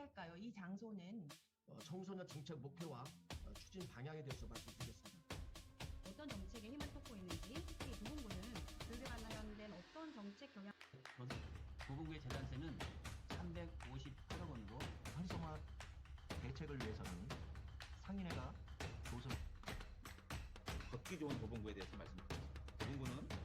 할까요? 이 장소는 어, 청소년 정책 목표와 어, 추진 방향에 대해서 말씀드리겠습니다. 어떤 정책에 힘을 쏟고 있는지 특히 도봉구는 교육에 관련된 어떤 정책 경향 도봉구의 재단세는 358억 원으로 활성화 대책을 위해서는 상인회가 조선 걷기 좋은 도봉구에 대해서 말씀드리겠습니다. 도봉구는